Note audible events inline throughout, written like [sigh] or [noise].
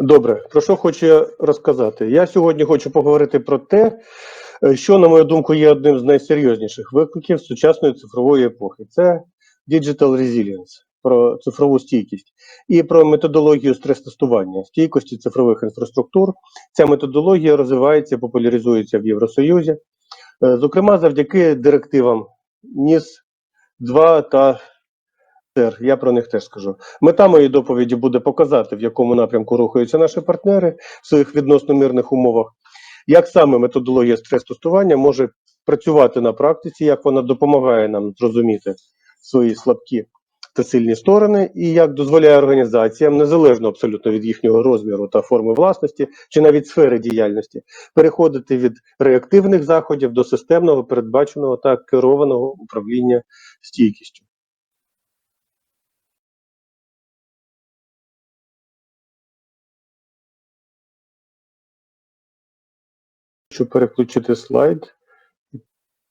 Добре, про що хочу розказати? Я сьогодні хочу поговорити про те, е, що, на мою думку, є одним з найсерйозніших викликів сучасної цифрової епохи. Це Digital Resilience, про цифрову стійкість і про методологію стрес-тестування стійкості цифрових інфраструктур. Ця методологія розвивається, популяризується в Євросоюзі, е, зокрема завдяки директивам НІС 2 та ТЕР. Я про них теж скажу. Мета моєї доповіді буде показати, в якому напрямку рухаються наші партнери в своїх відносно мирних умовах, як саме методологія стрес-тестування може працювати на практиці, як вона допомагає нам зрозуміти свої слабкі та сильні сторони, і як дозволяє організаціям, незалежно абсолютно від їхнього розміру та форми власності, чи навіть сфери діяльності, переходити від реактивних заходів до системного, передбаченого та керованого управління стійкістю. Хочу переключити слайд.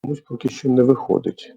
Комусь поки що не виходить.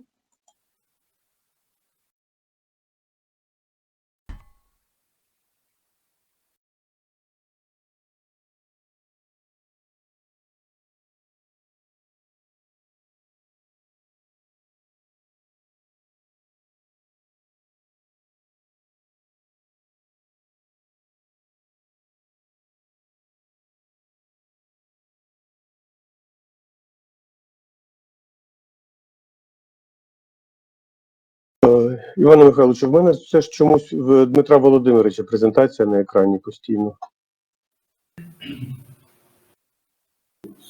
Е, Іване Михайловичу, в мене все ж чомусь в Дмитра Володимировича презентація на екрані постійно.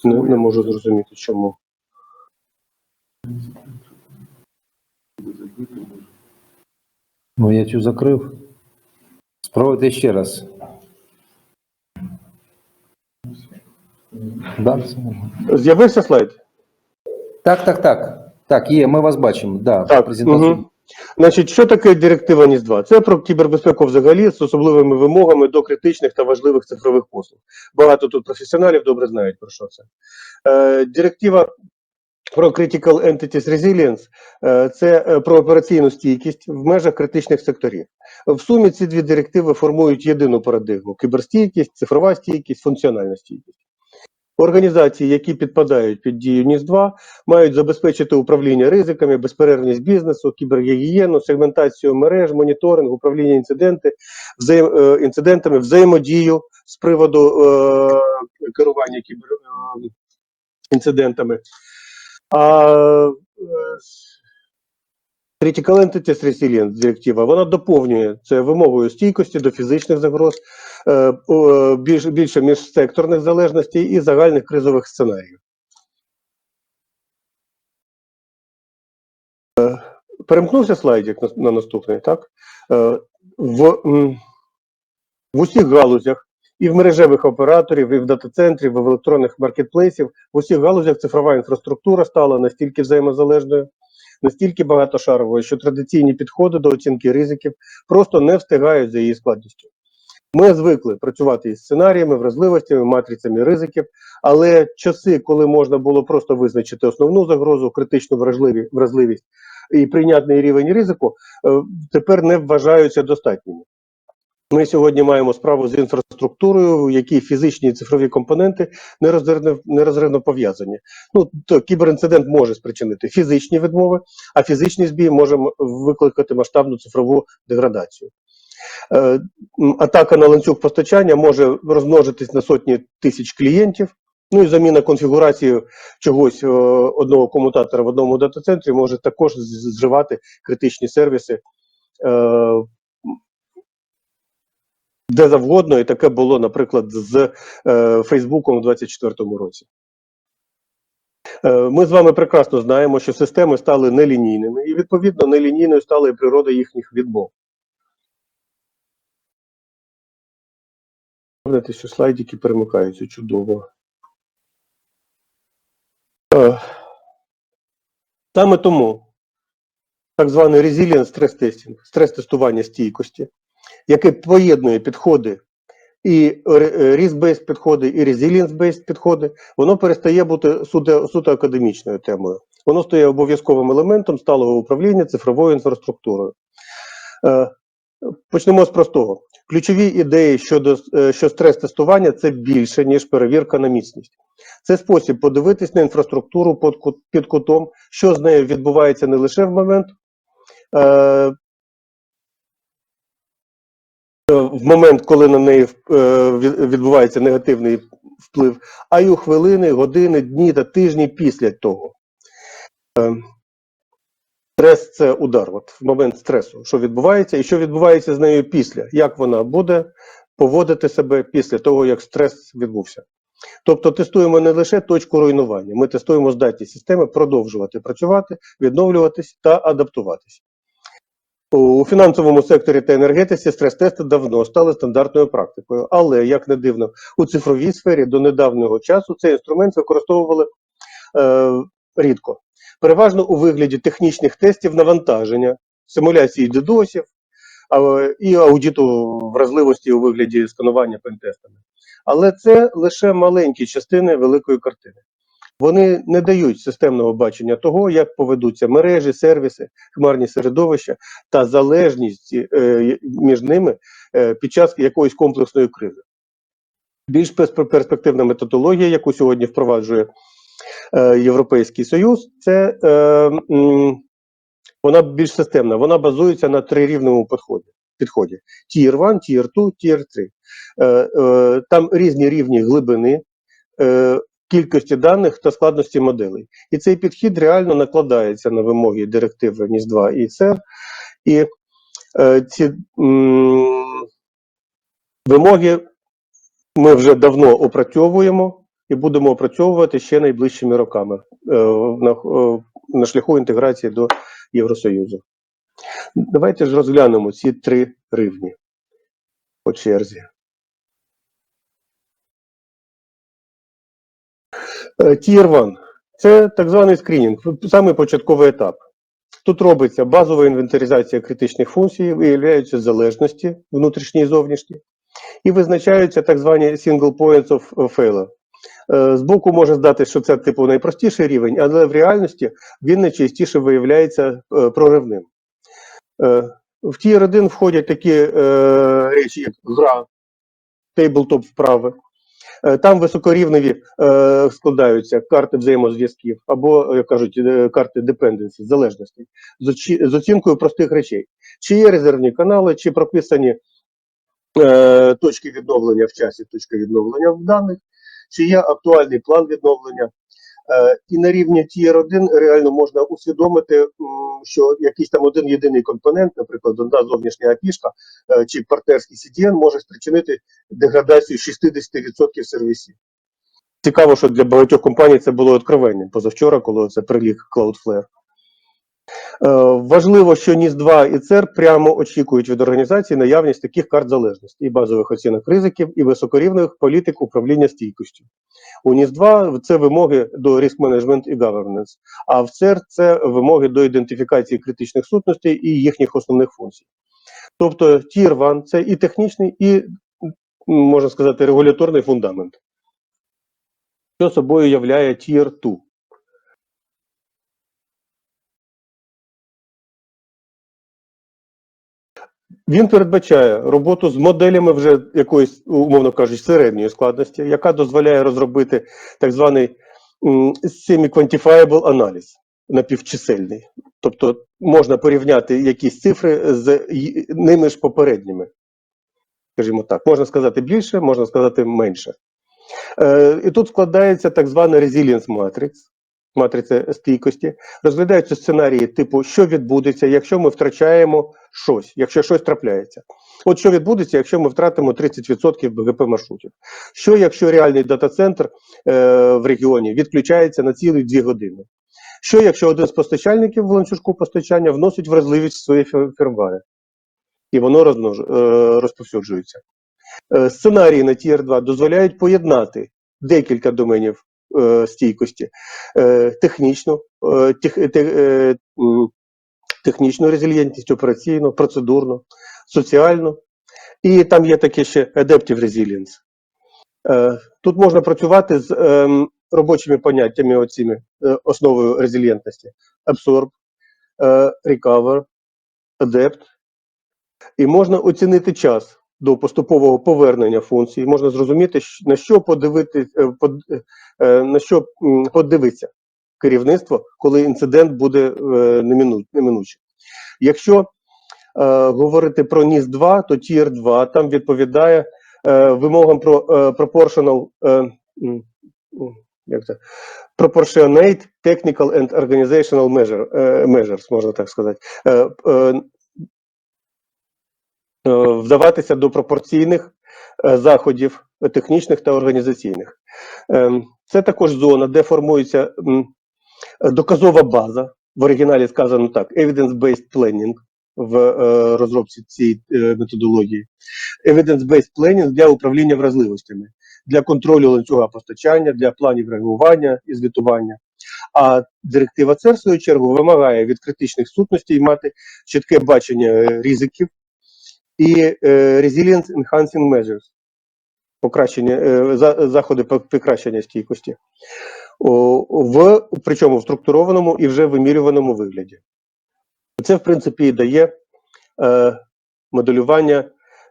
Не, не можу зрозуміти, чому. Ну, я цю закрив. Спробуйте ще раз. Да. З'явився слайд? Так, так, так. Так, є, ми вас бачимо. Да, Так, презентацію. угу. Значить, що таке директива ніс 2 Це про кібербезпеку взагалі з особливими вимогами до критичних та важливих цифрових послуг. Багато тут професіоналів добре знають про що це. Е, директива про Critical Entities Resilience е, це е, про операційну стійкість в межах критичних секторів. В сумі ці дві директиви формують єдину парадигму: кіберстійкість, цифрова стійкість, функціональна стійкість. Організації, які підпадають під дію НІС-2, мають забезпечити управління ризиками, безперервність бізнесу, кібергігієну, сегментацію мереж, моніторинг, управління інциденти, взаєм, е, інцидентами, взаємодію з приводу е, керування кіберінцидентами. А е, Critical Entities Resilience директива, вона доповнює це вимогою стійкості до фізичних загроз, е, більш, більше міжсекторних залежностей і загальних кризових сценаріїв. Е, Перемкнувся слайдик на, на наступний, так? Е, В, в усіх галузях, і в мережевих операторів, і в дата-центрів, і в електронних маркетплейсів, в усіх галузях цифрова інфраструктура стала настільки взаємозалежною, настільки багатошаровою, що традиційні підходи до оцінки ризиків просто не встигають за її складністю. Ми звикли працювати із сценаріями, вразливостями, матрицями ризиків, але часи, коли можна було просто визначити основну загрозу, критичну вразливість і прийнятний рівень ризику, е, тепер не вважаються достатніми. Ми сьогодні маємо справу з інфраструктурою, в якій фізичні і цифрові компоненти нерозривно, нерозривно пов'язані. Ну, то кіберінцидент може спричинити фізичні відмови, а фізичний збій може викликати масштабну цифрову деградацію. Е, атака на ланцюг постачання може розмножитись на сотні тисяч клієнтів. Ну і заміна конфігурації чогось е, одного комутатора в одному дата-центрі може також зривати критичні сервіси е, де завгодно, і таке було, наприклад, з е, Фейсбуком у 2024 році. Е, Ми з вами прекрасно знаємо, що системи стали нелінійними, і відповідно нелінійною стала і природа їхніх відмов. Пам'ятайте, що слайдики перемикаються чудово. Е, Саме тому так званий resilience стрес-тестінг, стрес-тестування стійкості, яке поєднує підходи і е, risk-based підходи, і resilience-based підходи, воно перестає бути суто, академічною темою. Воно стає обов'язковим елементом сталого управління цифровою інфраструктурою. Е, Почнемо з простого. Ключові ідеї щодо е, що стрес-тестування це більше, ніж перевірка на міцність. Це спосіб подивитись на інфраструктуру під, кутом, що з нею відбувається не лише в момент. В момент, коли на неї е, відбувається негативний вплив, а й у хвилини, години, дні та тижні після того. Е, Стрес це удар, от в момент стресу, що відбувається, і що відбувається з нею після, як вона буде поводити себе після того, як стрес відбувся. Тобто тестуємо не лише точку руйнування, ми тестуємо здатність системи продовжувати працювати, відновлюватись та адаптуватись. У фінансовому секторі та енергетиці стрес-тести давно стали стандартною практикою, але, як не дивно, у цифровій сфері до недавнього часу цей інструмент використовували е, рідко. Переважно у вигляді технічних тестів навантаження, симуляції дедосів а, і аудиту вразливості у вигляді сканування пентестами. Але це лише маленькі частини великої картини. Вони не дають системного бачення того, як поведуться мережі, сервіси, хмарні середовища та залежність е, між ними е, під час якоїсь комплексної кризи. Більш перспективна методологія, яку сьогодні впроваджує е, Європейський Союз, це вона більш системна. Вона базується на трирівневому підході. підході. Tier 1, Tier 2, Tier 3. Е, е, там різні рівні глибини, кількості даних та складності моделей. І цей підхід реально накладається на вимоги директиви НІС-2 і СЕР. І е, ці м, вимоги ми вже давно опрацьовуємо і будемо опрацьовувати ще найближчими роками е, на, е, на шляху інтеграції до Євросоюзу. Давайте ж розглянемо ці три рівні по черзі. Е, Tier 1 – це так званий скринінг, самий початковий етап. Тут робиться базова інвентаризація критичних функцій, виявляються залежності внутрішні і зовнішні, і визначаються так звані single points of failure. Е, Збоку може здати, що це типу найпростіший рівень, але в реальності він найчастіше виявляється е, проривним. Е, В Tier 1 входять такі е, речі, як гра, тейблтоп вправи. Е, Там високорівневі е, складаються карти взаємозв'язків або, як кажуть, е, карти депенденсі, залежностей, з, оцінкою простих речей. Чи є резервні канали, чи прописані точки відновлення в часі, точки відновлення в даних, чи є актуальний план відновлення. Е, і на рівні Tier 1 реально можна усвідомити, що якийсь там один єдиний компонент, наприклад, одна зовнішня апішка е, чи партнерський CDN може спричинити деградацію 60% сервісів. Цікаво, що для багатьох компаній це було откровенням позавчора, коли це приліг Cloudflare. Е, Важливо, що NIS-2 і CER прямо очікують від організації наявність таких карт залежності і базових оцінок ризиків, і високорівневих політик управління стійкістю. У NIS-2 це вимоги до risk management і governance, а в CER це вимоги до ідентифікації критичних сутностей і їхніх основних функцій. Тобто Tier 1 – це і технічний, і, можна сказати, регуляторний фундамент. Що собою являє Tier 2? Він передбачає роботу з моделями вже якоїсь, умовно кажучи, середньої складності, яка дозволяє розробити так званий semi-quantifiable аналіз напівчисельний. Тобто можна порівняти якісь цифри з ними ж попередніми. Скажімо так, можна сказати більше, можна сказати менше. Е, і тут складається так звана resilience matrix, матриця стійкості. Розглядаються сценарії, типу, що відбудеться, якщо ми втрачаємо щось, якщо щось трапляється. От що відбудеться, якщо ми втратимо 30% БГП маршрутів? Що якщо реальний дата-центр е, в регіоні відключається на цілі 2 години? Що якщо один з постачальників в ланцюжку постачання вносить вразливість в свої фір- фірмвари? І воно розмнож, е, розповсюджується. Е, Сценарії на Tier 2 дозволяють поєднати декілька доменів е, стійкості: технічну, тех, технічну резильєнтність, операційну, процедурну, соціальну. І там є таке ще Adaptive Resilience. Е, Тут можна працювати з ем, робочими поняттями, оціми, е, основою резильєнтності: Absorb, е, Recover, Adapt. І можна оцінити час до поступового повернення функцій, можна зрозуміти, на що подивити, под- е, на що м, подивиться керівництво, коли інцидент буде е, немину- неминучий. Якщо е, говорити про ніс 2 то Tier 2 там відповідає е, вимогам про proportional як це? proportionate technical and organizational measure, measures, можна так сказати. Вдаватися до пропорційних заходів технічних та організаційних. Е, Це також зона, де формується доказова база. В оригіналі сказано так: evidence-based planning в е, розробці цієї е, методології. Evidence-based planning для управління вразливостями, для контролю ланцюга постачання, для планів реагування і звітування. А директива ЦЕР, в свою чергу, вимагає від критичних сутностей мати чітке бачення е, ризиків і е, resilience enhancing measures, покращення, е, за- заходи покращення стійкості. В, причому в структурованому і вже вимірюваному вигляді. Це, в принципі, і дає е, моделювання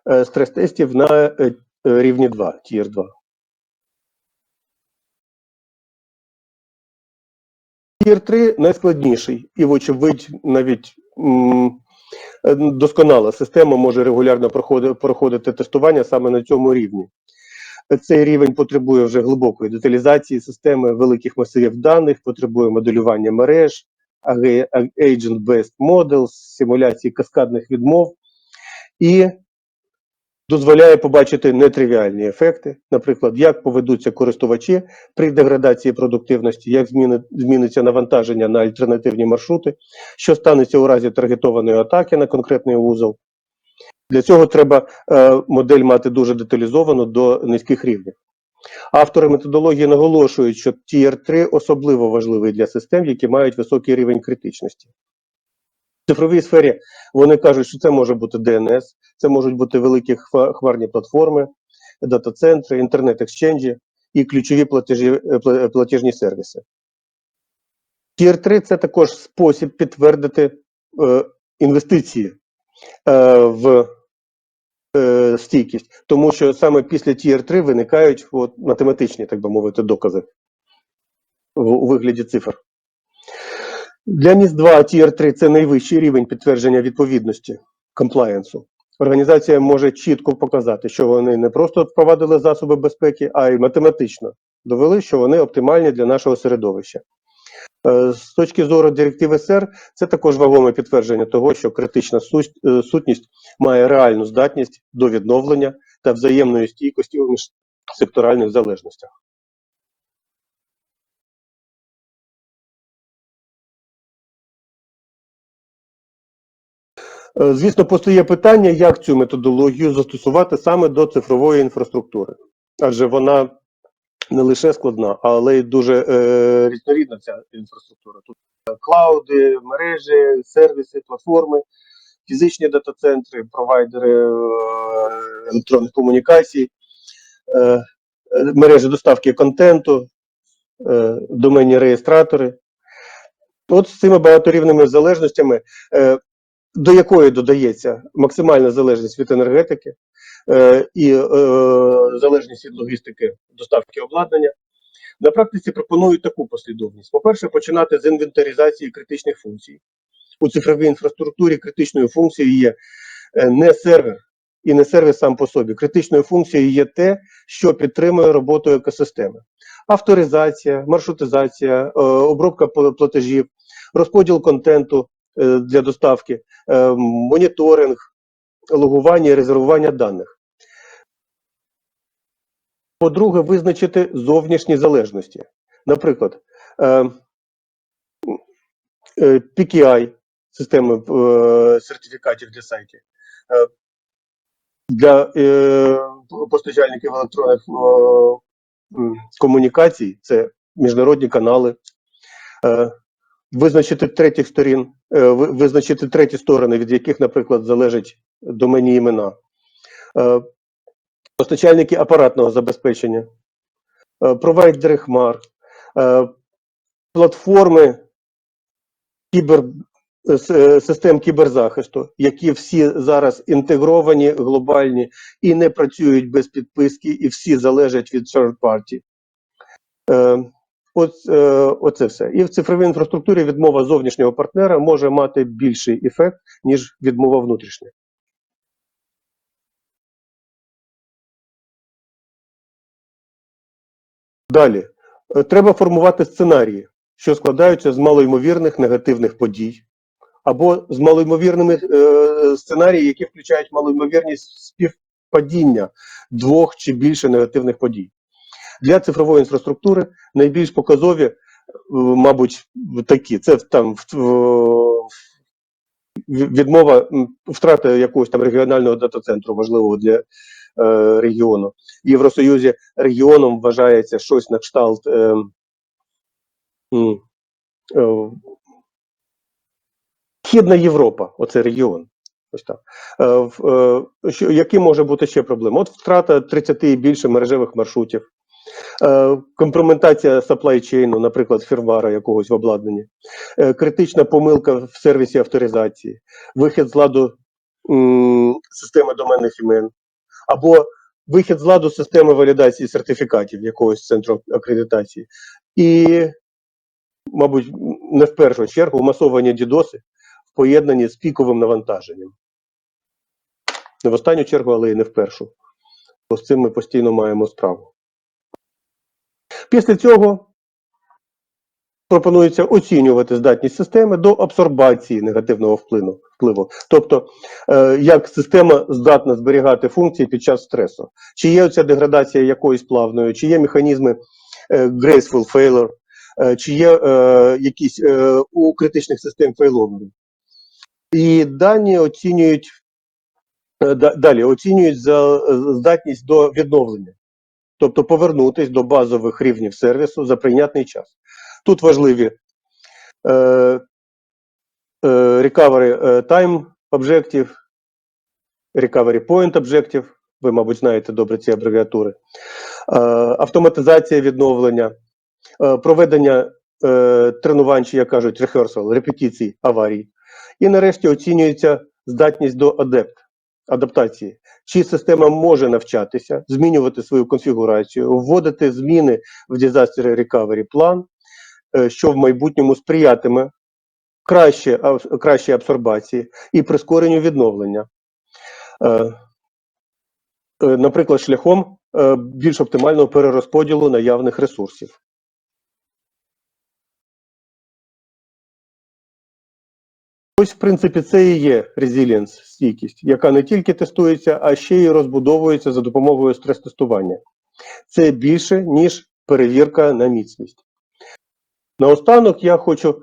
е, стрес-тестів на е, е, рівні 2, Tier 2. Tier 3 найскладніший і, вочевидь, навіть м, е, досконала система може регулярно проходити, проходити тестування саме на цьому рівні. Цей рівень потребує вже глибокої деталізації системи великих масивів даних, потребує моделювання мереж, agent-based models, симуляції каскадних відмов і дозволяє побачити нетривіальні ефекти, наприклад, як поведуться користувачі при деградації продуктивності, як зміни, зміниться навантаження на альтернативні маршрути, що станеться у разі таргетованої атаки на конкретний вузол. Для цього треба е, модель мати дуже деталізовану до низьких рівнів. Автори методології наголошують, що Tier 3 особливо важливий для систем, які мають високий рівень критичності. В цифровій сфері вони кажуть, що це може бути DNS, це можуть бути великі хмарні платформи, дата-центри, інтернет-екшенджі і ключові платежі, е, платіжні сервіси. Tier 3 це також спосіб підтвердити е, інвестиції е, в е, стійкість, тому що саме після Tier 3 виникають от, математичні, так би мовити, докази в, у вигляді цифр. Для NIS 2 Tier 3 це найвищий рівень підтвердження відповідності комплаєнсу. Організація може чітко показати, що вони не просто впровадили засоби безпеки, а й математично довели, що вони оптимальні для нашого середовища. Е, З точки зору директиви СЕР, це також вагоме підтвердження того, що критична е, сутність має реальну здатність до відновлення та взаємної стійкості у міжсекторальних залежностях. Е, Звісно, постає питання, як цю методологію застосувати саме до цифрової інфраструктури, адже вона не лише складна, але й дуже е, різнорідна ця інфраструктура. Тут е, клауди, мережі, сервіси, платформи, фізичні дата-центри, провайдери е, електронних комунікацій, е, мережі доставки контенту, е, доменні реєстратори. От з цими багаторівними залежностями, е, до якої додається максимальна залежність від енергетики і е, залежність від логістики доставки обладнання. На практиці пропонують таку послідовність. По-перше, починати з інвентаризації критичних функцій. У цифровій інфраструктурі критичною функцією є е, не сервер і не сервіс сам по собі. Критичною функцією є те, що підтримує роботу екосистеми. Авторизація, маршрутизація, е, обробка пла- платежів, розподіл контенту е, для доставки, е, моніторинг, логування і резервування даних. По-друге, визначити зовнішні залежності. Наприклад, е, е, PKI, системи е, сертифікатів для сайтів, для постачальників електронних комунікацій, це міжнародні канали, визначити третіх сторін, е, визначити треті сторони, від яких, наприклад, залежать доменні імена, е, постачальники апаратного забезпечення, е, провайдери хмар, платформи е, систем кіберзахисту, які всі зараз інтегровані, глобальні і не працюють без підписки, і всі залежать від third party. От, е, оце все. І в цифровій інфраструктурі відмова зовнішнього партнера може мати більший ефект, ніж відмова внутрішня. Далі. Е, Треба формувати сценарії, що складаються з малоймовірних негативних подій, або з малоймовірними е, сценарії, які включають малоймовірність співпадіння двох чи більше негативних подій. Для цифрової інфраструктури найбільш показові, е, мабуть, такі: це там відмова м, втрата якогось там регіонального дата-центру, важливого для е, регіону. В Євросоюзі регіоном вважається щось на кшталт. Е, е, Східна Європа, оце регіон. Ось так. Е, е, що, які може бути ще проблеми? От втрата 30 і більше мережевих маршрутів, компрометація supply chain, наприклад, фірвара якогось в обладнанні, е, критична помилка в сервісі авторизації, вихід з ладу системи доменних імен, або вихід з ладу системи валідації сертифікатів якогось центру акредитації. І, мабуть, не в першу чергу масовані дідоси в поєднанні з піковим навантаженням. Не в останню чергу, але і не в першу. Бо з цим ми постійно маємо справу. Після цього пропонується оцінювати здатність системи до абсорбації негативного впливу. впливу. Тобто, е, як система здатна зберігати функції під час стресу. Чи є оця деградація якоюсь плавною, чи є механізми е, graceful failure, е, чи є е, якісь е, у критичних систем фейловери. І дані оцінюють е, далі оцінюють за е, здатність до відновлення, тобто повернутись до базових рівнів сервісу за прийнятний час. Тут важливі е, е, recovery е, time objective, recovery point objective, ви, мабуть, знаєте добре ці абревіатури, е, автоматизація відновлення, е, проведення е, тренувань, чи як кажуть, rehearsal, репетицій аварій. І нарешті оцінюється здатність до адепт, адаптації. Чи система може навчатися, змінювати свою конфігурацію, вводити зміни в Disaster Recovery план, е, що в майбутньому сприятиме краще, кращій абсорбації і прискоренню відновлення. Е, е, Наприклад, шляхом більш оптимального перерозподілу наявних ресурсів. Ось, в принципі, це і є resilience, стійкість, яка не тільки тестується, а ще й розбудовується за допомогою стрес-тестування. Це більше, ніж перевірка на міцність. Наостанок я хочу е-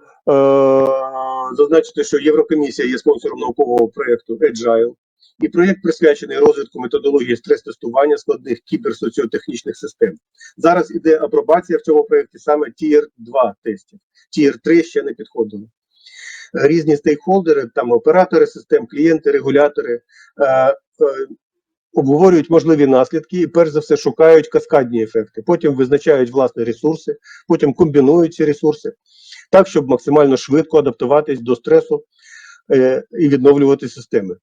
зазначити, що Єврокомісія є спонсором наукового проєкту Agile, і проєкт присвячений розвитку методології стрес-тестування складних кіберсоціотехнічних систем. Зараз іде апробація в цьому проєкті саме Tier 2 тестів. Tier 3 ще не підходили. Різні стейкхолдери, там оператори систем, клієнти, регулятори е, е, обговорюють можливі наслідки і перш за все шукають каскадні ефекти. Потім визначають власні ресурси, потім комбінують ці ресурси так, щоб максимально швидко адаптуватись до стресу е, і відновлювати системи.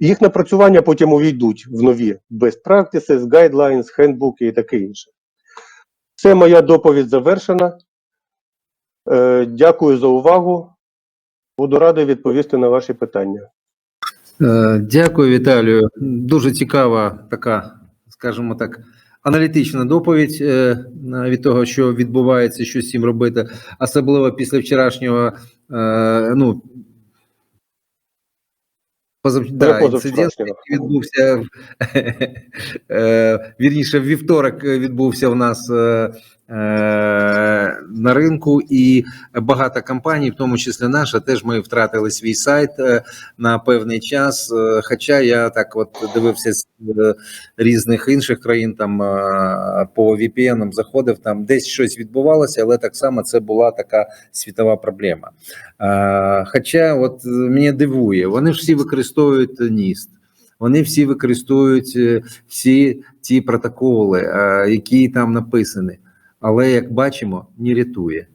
Їх напрацювання потім увійдуть в нові best practices, guidelines, хендбуки і таке інше. Це моя доповідь завершена. Е, Дякую за увагу. Буду радий відповісти на ваші питання. Е, Дякую, Віталію. Дуже цікава така, скажімо так, аналітична доповідь е, від того, що відбувається, що з цим робити, особливо після вчорашнього, е, ну, позав... да, інцидент, який відбувся, [laughs] вірніше, в вівторок відбувся у нас на ринку, і багато компаній, в тому числі наша, теж ми втратили свій сайт е, на певний час. Е, Хоча я так от дивився з е, різних інших країн, там е, по VPN заходив, там десь щось відбувалося, але так само це була така світова проблема. Е, Хоча, от е, мене дивує, вони ж всі використовують NIST. Вони всі використовують е, всі ті протоколи, е, які там написані. Але як бачимо, не рятує.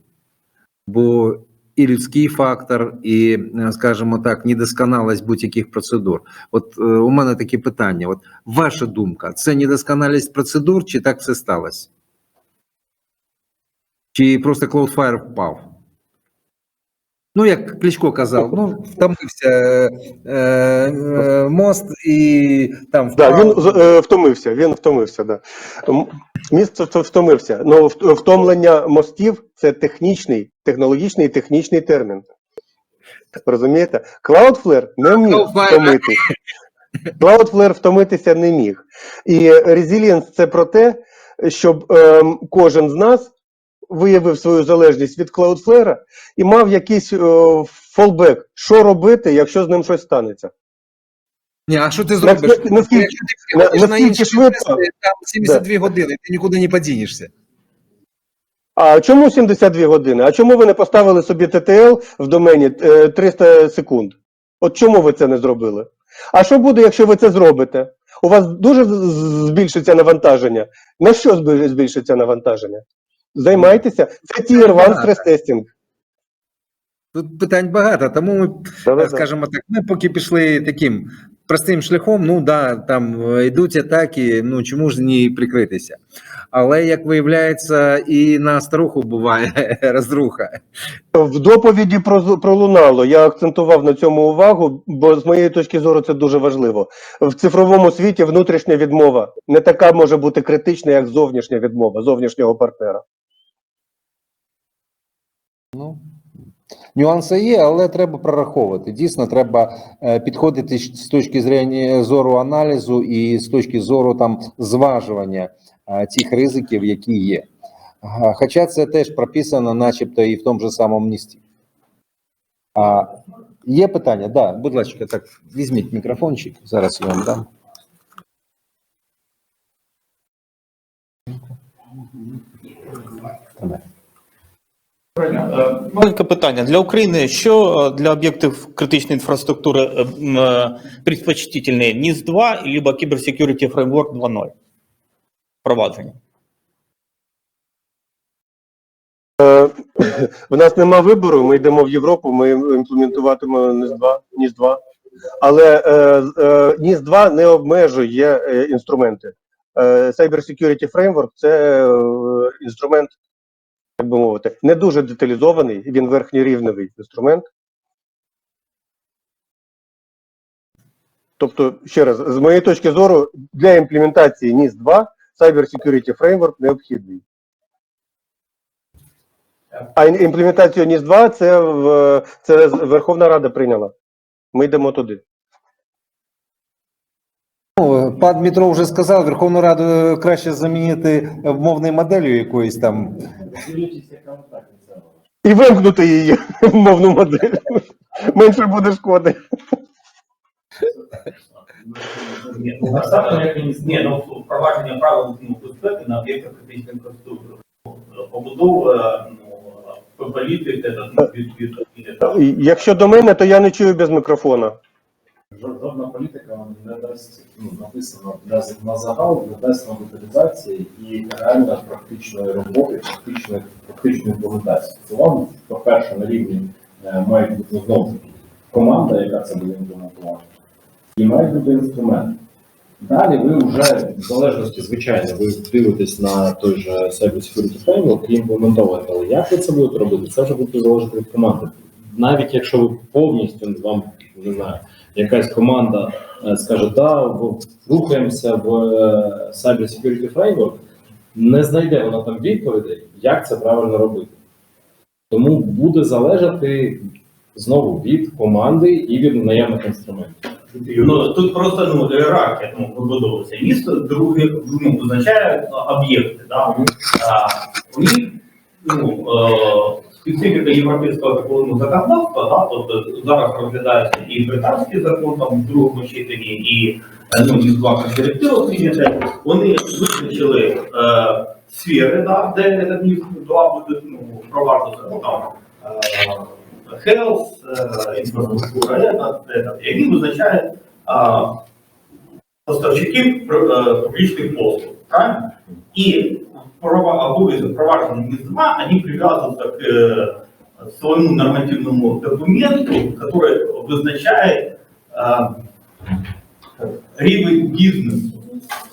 Бо і людський фактор, і, е, скажімо так, недосконалість будь-яких процедур. От е, у мене таке питання: от ваша думка, це недосконалість процедур, чи так все сталося? Чи просто Cloudflare впав? Ну, як Кличко казав, ну, втомився е, е, мост і там Да, він е, втомився. Він втомився. Да. М- Міст втомився. Ну втомлення мостів це технічний, технологічний і технічний термін. Розумієте? Cloudflare не міг втомити. Cloudflare втомитися не міг. І Resilience це про те, щоб ем, кожен з нас виявив свою залежність від Cloudflare і мав якийсь е, фолбек, що робити, якщо з ним щось станеться. Ні, а що ти зробиш? Наскільки- наскільки- Якщо ти приходиш на- на наскільки інші швидко? там 72 години, ти нікуди не подінешся. А чому 72 години? А чому ви не поставили собі ТТЛ в домені е, 300 секунд? От чому ви це не зробили? А що буде, якщо ви це зробите? У вас дуже збільшиться навантаження. На що збільшиться навантаження? Займайтеся. Це Tier 1 стрес-тестінг. Тут питань багато, тому ми, Да-да-да. скажімо так, ми поки пішли таким простим шляхом, ну да, там е, йдуть атаки, ну чому ж не прикритися? Але як виявляється, і на старуху буває [laughs] розруха. В доповіді про пролунало. Я акцентував на цьому увагу, бо з моєї точки зору це дуже важливо. В цифровому світі внутрішня відмова не така може бути критична, як зовнішня відмова зовнішнього партнера. Ну, нюанси є, але треба прораховувати. Дійсно, треба е, підходити з точки зрення зору аналізу і з точки зору там зважування е, тих ризиків, які є. Хоча це теж прописано, начебто, і в тому же самому місті. А, є питання? Да, будь ласка, так, візьміть мікрофончик, зараз я вам дам. Давай. Маленьке питання для України. Що е, для об'єктів критичної інфраструктури е, е, предпочтительніше, NIS 2 либо Cybersecurity Framework 2.0? Впровадження. В нас нема вибору, ми йдемо в Європу, ми імплементуватимемо ніс 2 ніс 2 Але ніс 2 не обмежує інструменти. Cyber Security Framework це інструмент, як би мовити, не дуже деталізований, він верхньорівневий інструмент. Тобто, ще раз, з моєї точки зору, для імплементації ніс 2 Cyber Security Framework необхідний. А імплементацію ніс 2 це, це Верховна Рада прийняла. Ми йдемо туди. Ну, Пан Дмитро вже сказав, Верховну Раду е, краще замінити е, мовною моделлю якоюсь там. І вимкнути її в мовну модель. Менше буде шкоди. Ні, ну, насправді, як він- ні, впровадження правил безпеки на об'єктах критичної інфраструктури. Побудова, політики, та, ну, І Якщо до мене, то я не чую без мікрофона. Жод- Жодна політика не дасть ну, написано на загал, не дасть на деталізації і реально практичної роботи, практичної практичної імплементації. Це вам, по-перше, на рівні е, має бути знову таки команда, яка це буде імплементувати, і має бути інструмент. Далі ви вже в залежності, звичайно, ви дивитесь на той же Cyber Security Framework і імплементовуєте. Але як ви це будете робити, це вже буде залежати від команди. Навіть якщо ви повністю вам не знаю, якась команда е, скаже, да, рухаємося в е, Cyber Security Framework, не знайде вона там відповідей, як це правильно робити. Тому буде залежати знову від команди і від наявних інструментів. Ну, тут просто ну, ієрархія ну, вибудовується. Місто друге ну, визначає а, об'єкти. Да? А, у них ну, е, специфіка європейського такого законодавства, да? тобто зараз розглядається і британський закон там, в другому читанні, і е, ну, їх два директиви прийняти. Вони визначили е, сфери, да, де этот міст два буде ну, впроваджуватися. Ну, там, е, health, е, інфраструктура, этот, этот, і він визначає а, поставщиків е, публічних послуг. Правильно? І права- обов'язок впровадження МІС 2, вони прив'язуються к е, своему нормативному документу, который обозначает а, рівень бізнесу.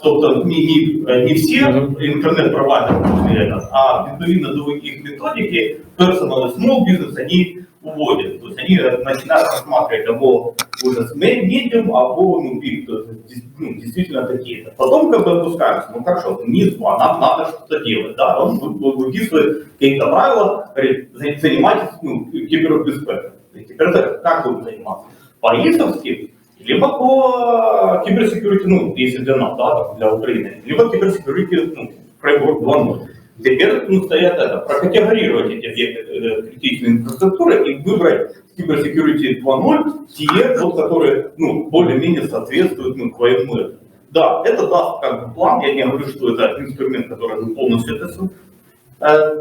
Тобто не, не, не всі інтернет-провайдери, повторяю, а відповідно до їх методики, personal и small business они уводят. То есть они начинают рассматривать або уже с медиум, або ну, big, то есть, ну, действительно такие. Потом как бы опускаются, ну хорошо, низ два, нам надо что-то делать, да, он вы- вы- выписывает какие-то правила, говорит, за- занимайтесь ну, кибербезпекой. И Теперь это как будем заниматься? По ИСовски, либо по киберсекьюрити, ну, если для нас, да, для Украины, либо киберсекьюрити, ну, фреймворк 2.0. Теперь ну, стоят это, прокатегорировать эти объекты э, критичной инфраструктуры и выбрать киберсекьюрити 2.0 те, вот, которые ну, более-менее соответствуют ну, твоему этому. Да, это даст как бы план, я не говорю, что это инструмент, который полностью это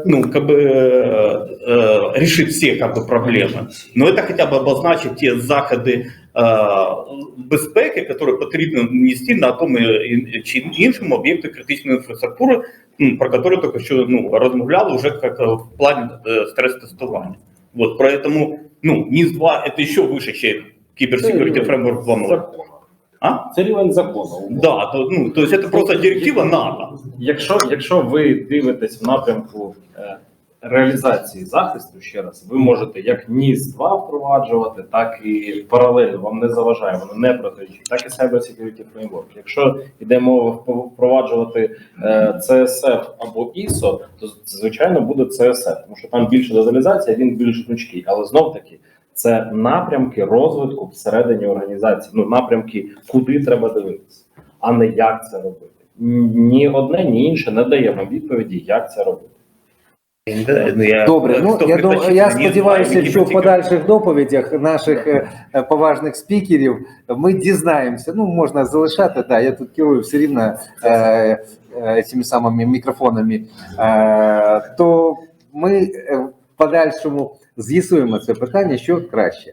ну, как бы э, э, решит все как бы проблемы. Но это хотя бы обозначить те заходи е, безпеки, які потрібно нести на тому і- чи іншому об'єкту критичної інфраструктури, м, про які тільки що ну, розмовляли вже як е, в плані е, стрес-тестування. Вот, поэтому, ну, НИС 2 это еще выше, чем Cybersecurity Framework 2.0. Закону. А? Це рівень закону. Да, то, ну, то есть это просто директива НАТО. Якщо, якщо ви дивитесь в напрямку е, реалізації захисту, ще раз, ви можете як НІС 2 впроваджувати, так і паралельно вам не заважає, воно не протирічить, так і Cyber Security Framework. Якщо йде мова вп- впроваджувати е, CSF або ISO, то звичайно буде CSF, тому що там більше деталізація, він більш гнучкий, але знов таки. Це напрямки розвитку всередині організації, ну напрямки, куди треба дивитися, а не як це робити. Ні одне, ні інше не дає вам відповіді, як це робити. Добре, ну я думаю, я сподіваюся, що в подальших доповідях наших е, е, поважних спікерів ми дізнаємося. Ну можна залишати, да, я тут керую все рівно е, е, цими самими мікрофонами. Е, то ми е, в подальшому з'ясуємо це питання, що краще.